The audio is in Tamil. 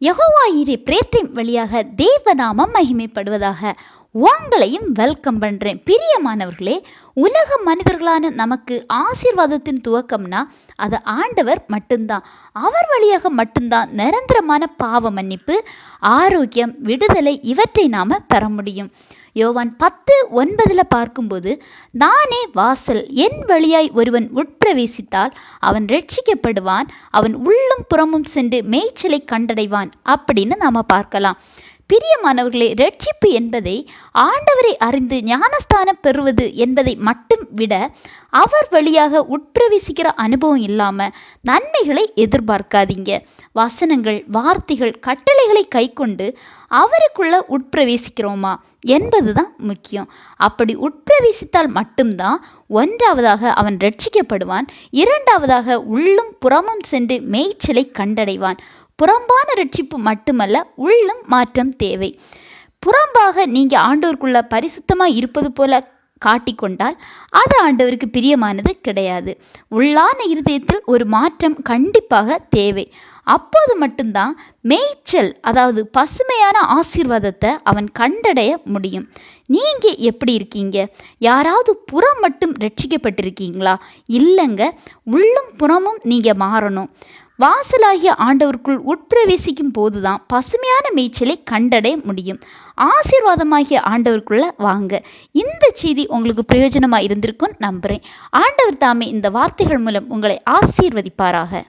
யகோவா இரு பிரேட்டின் வழியாக தேவநாமம் மகிமைப்படுவதாக. உங்களையும் வெல்கம் பண்ணுறேன் பிரியமானவர்களே உலக மனிதர்களான நமக்கு ஆசீர்வாதத்தின் துவக்கம்னா அது ஆண்டவர் மட்டும்தான். அவர் வழியாக மட்டும்தான் நிரந்தரமான பாவ மன்னிப்பு ஆரோக்கியம் விடுதலை இவற்றை நாம் பெற முடியும். யோவான் பத்து ஒன்பதில் பார்க்கும்போது நானே வாசல் என் வழியாய் ஒருவன் உட்பிரவேசித்தால் அவன் ரட்சிக்கப்படுவான் அவன் உள்ளும் புறமும் சென்று மேய்ச்சலை கண்டடைவான் அப்படின்னு நாம் பார்க்கலாம். பிரியமானவர்களே ரட்சிப்பு என்பதை ஆண்டவரை அறிந்து ஞானஸ்தானம் பெறுவது என்பதை மட்டும் விட அவர் வழியாக உட்பிரவேசிக்கிற அனுபவம் இல்லாமல் நன்மைகளை எதிர்பார்க்காதீங்க. வசனங்கள் வார்த்தைகள் கட்டளைகளை கைக்கொண்டு அவருக்குள்ள உட்பிரவேசிக்கிறோமா என்பது தான் முக்கியம். அப்படி உட்பிரவேசித்தால் மட்டும்தான் ஒன்றாவதாக அவன் ரட்சிக்கப்படுவான் இரண்டாவதாக உள்ளும் புறமும் சென்று மேய்ச்சலை கண்டடைவான். புறம்பான ரட்சிப்பு மட்டுமல்ல உள்ளும் மாற்றம் தேவை. புறம்பாக நீங்கள் ஆண்டவருக்குள்ள பரிசுத்தமாக இருப்பது போல காட்டிக்கொண்டால் அது ஆண்டவருக்கு பிரியமானது கிடையாது. உள்ளான இருதயத்தில் ஒரு மாற்றம் கண்டிப்பாக தேவை. அப்போது மட்டும்தான் மேய்ச்சல் அதாவது பசுமையான ஆசீர்வாதத்தை அவன் கண்டடைய முடியும். நீங்கள் எப்படி இருக்கீங்க? யாராவது புறம் மட்டும் ரட்சிக்கப்பட்டிருக்கீங்களா? இல்லைங்க உள்ளும் புறமும் நீங்கள் மாறணும். வாசலாகிய ஆண்டவருக்குள் உட்பிரவேசிக்கும் போதுதான் பசுமையான மேய்ச்சலை கண்டடைய முடியும். ஆசீர்வாதமாகிய ஆண்டவருக்குள்ள வாங்க. இந்த செய்தி உங்களுக்கு பிரயோஜனமாக இருந்திருக்கும் நம்புகிறேன் ஆண்டவர் தாமே இந்த வார்த்தைகள் மூலம் உங்களை ஆசீர்வதிப்பாராக.